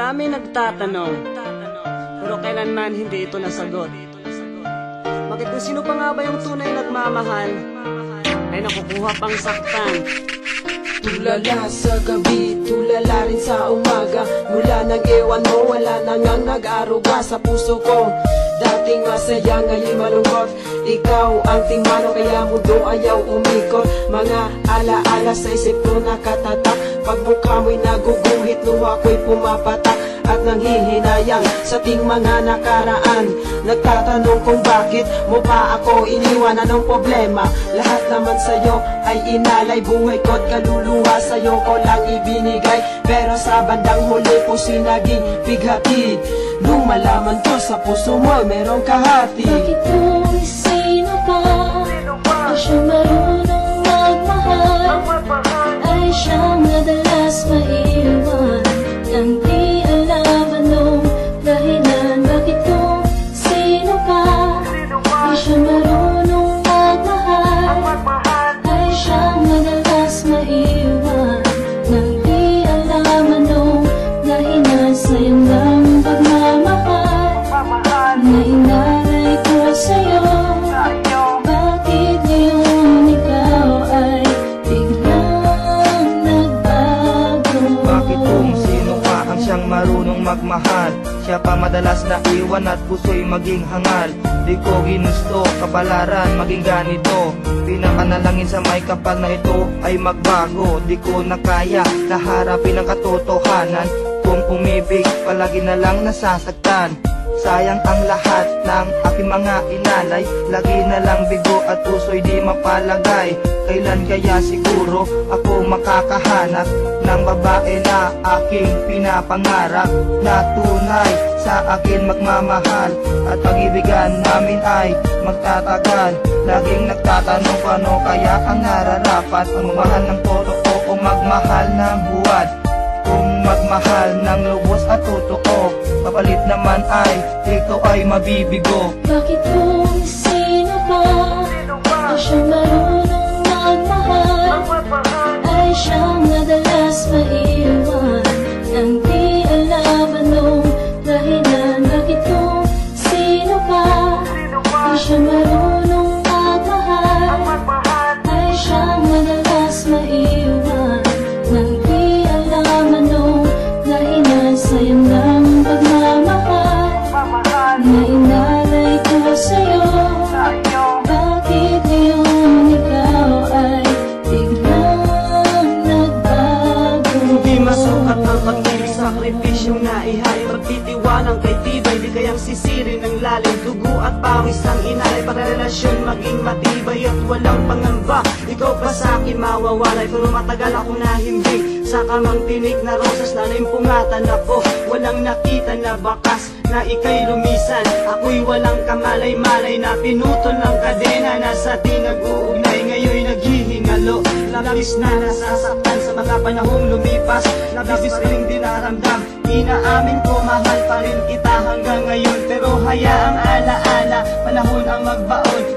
Kay Rami nagtatanong, pero kailanman hindi ito nasagot. Bakit kung sino pa nga ba yung tunay nagmamahal, ay nakukuha pang saktan. Tulala sa gabi, tulala rin sa umaga. Mula nang ewan mo, wala na nga nag-aruga sa puso ko. Dating masaya, ngayon malungkot. Ikaw ang tingmano, kaya mundo ayaw umikot. Mga alaala sa isip ko nakatatak. Pag mukha mo'y naguguhit, luha ko'y pumapatak At nanghihinayang sa ting mga nakaraan. Nagtatanong kung bakit mo pa ako iniwan? Anong problema? Lahat naman sa'yo ay inalay. Buhay ko't kaluluwa sa'yo ko lang ibinigay. Pero sa bandang huli po sinaging bighati Nung malaman ko sa puso mo merong kahati. Bakit kung sino pa? Ay siyang Siya pa madalas na iwan at puso'y maging hangal. Di ko ginusto kapalaran maging ganito. Pinakanalangin sa may kapal na ito ay magbago. Di ko na kaya na harapin ang katotohanan. Kung umibig palagi na lang nasasaktan Sayang ang lahat ng aking mga inalay. Lagi na lang bigo at puso'y di mapalagay. Kailan kaya siguro ako makakahanap Ng babae na aking pinapangarap? Na tunay sa akin magmamahal At pag-ibigan namin ay magtatagal. Laging nagtatanong kung ano kaya ang nararapat. Magmahal ng totoo o magmahal ng huwad magmahal ng lubos at totoo. Papalit naman ay ito ay mabibigo. Bakit kung sino pa Ay siyang na inalay ko sa'yo. Bakit ngayon ikaw ay biglang nagbago? Hindi masukat ang pag-ibig Sakripisyong naihari Pagtitiwalang kay tibay Di kayang sisiri ng lalim Dugo at pawis ang inalay. Para relasyon maging matibay At walang pangamba. Ikaw pa sa akin mawawalay. Pero matagal ako nahimbing Sa kamang tinig na rosas Nalimpungatan ako. Walang nakita na bakas Na ikay lumisan. Ako'y walang kamalay-malay Na pinutol ng kadena Nasa di nag-uugnay. Ngayon'y naghihingalo Labis na nasasaktan. Sa mga panahong lumipas Labis rin dinaramdam. Inaamin ko mahal pa rin kita hanggang ngayon. Pero hayaang alaala Panahon ang magbaon